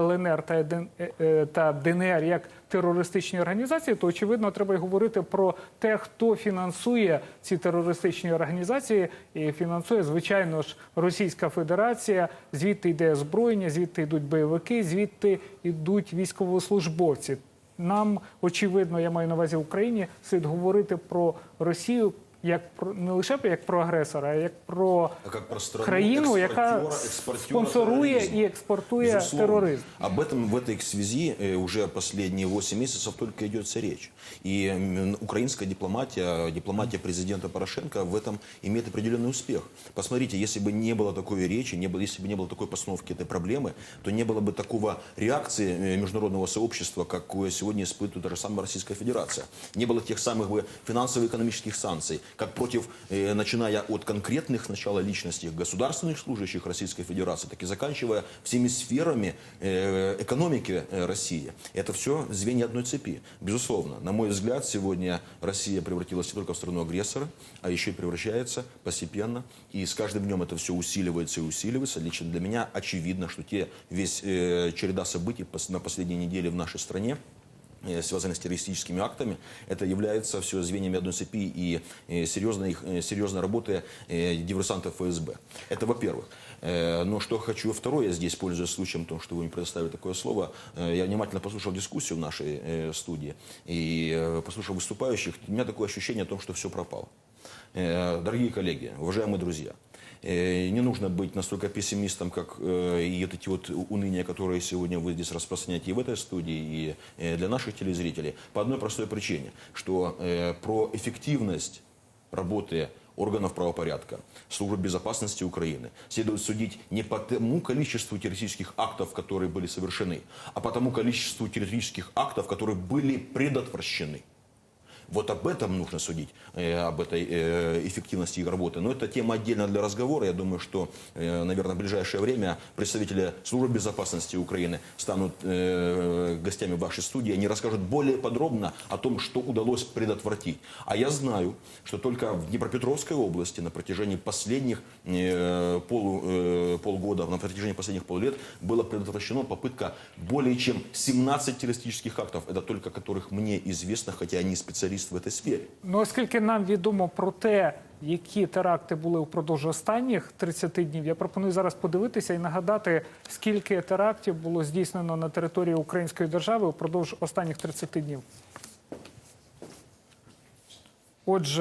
ЛНР та ДН- е, е, ДНР як терористичні організації, то очевидно треба й говорити про те, хто фінансує ці терористичні організації. І фінансує, звичайно ж, Російська Федерація. Звідти йде озброєння, звідти йдуть бойовики, звідти йдуть військовослужбовці. Нам очевидно, я маю на увазі в Україні, слід говорити про Росію як про не лише як про агресора, а як про А как про страну, країну, яка экспортера- экспортера спонсорує терроризма. і експортує Безусловно. тероризм. Об этом в этой связи э, уже последние 8 месяцев только идется речь. И м, украинская дипломатия, дипломатия президента Порошенко в этом имеет определенный успех. Посмотрите, если бы не было такой речи, не было, если бы не было такой постановки этой проблемы, то не было бы такого реакции э, международного сообщества, какое сегодня испытывает та же самая Российская Федерация. Не было тех самых бы финансово-экономических санкций, как против, э, начиная от конкретных сначала личностей государственных служащих Российской Федерации, так и заканчивая всеми сферами э, экономики э, России. Это все звенья одной цепи. Безусловно, на мой взгляд, сегодня Россия превратилась не только в страну агрессора, а еще и превращается постепенно. И с каждым днем это все усиливается и усиливается. Лично для меня очевидно, что те весь э, череда событий на последней неделе в нашей стране, связанных с террористическими актами, это является все звеньями одной цепи и э, серьезной, э, серьезной работы э, диверсантов ФСБ. Это во-первых. Э, Но что хочу второе, здесь пользуясь случаем, том, что вы мне предоставили такое слово, э, я внимательно послушал дискуссию в нашей э, студии и э, послушал выступающих, у меня такое ощущение о том, что все пропало. Э, Дорогие коллеги, уважаемые друзья, э, не нужно быть настолько пессимистом, как э, и вот эти вот уныния, которые сегодня вы здесь распространяете и в этой студии, и э, для наших телезрителей, по одной простой причине, что э, про эффективность работы органов правопорядка, службы безопасности Украины следует судить не по тому количеству террористических актов, которые были совершены, а по тому количеству террористических актов, которые были предотвращены. Вот об этом нужно судить, э, об этой э, эффективности их работы. Но это тема отдельно для разговора. Я думаю, что, э, наверное, в ближайшее время представители службы безопасности Украины станут гостями вашей студии. Они расскажут более подробно о том, что удалось предотвратить. А я знаю, что только в Днепропетровской области на протяжении последних полу- полгода, на протяжении последних полулет была предотвращена попытка более чем 17 террористических актов. Это только которых мне известно, хотя я не в этой сфере. Ну, оскільки нам відомо про те, які теракти були впродовж останніх 30 днів, я пропоную зараз подивитися і нагадати, скільки терактів було здійснено на території Української держави впродовж останніх 30 днів. Отже.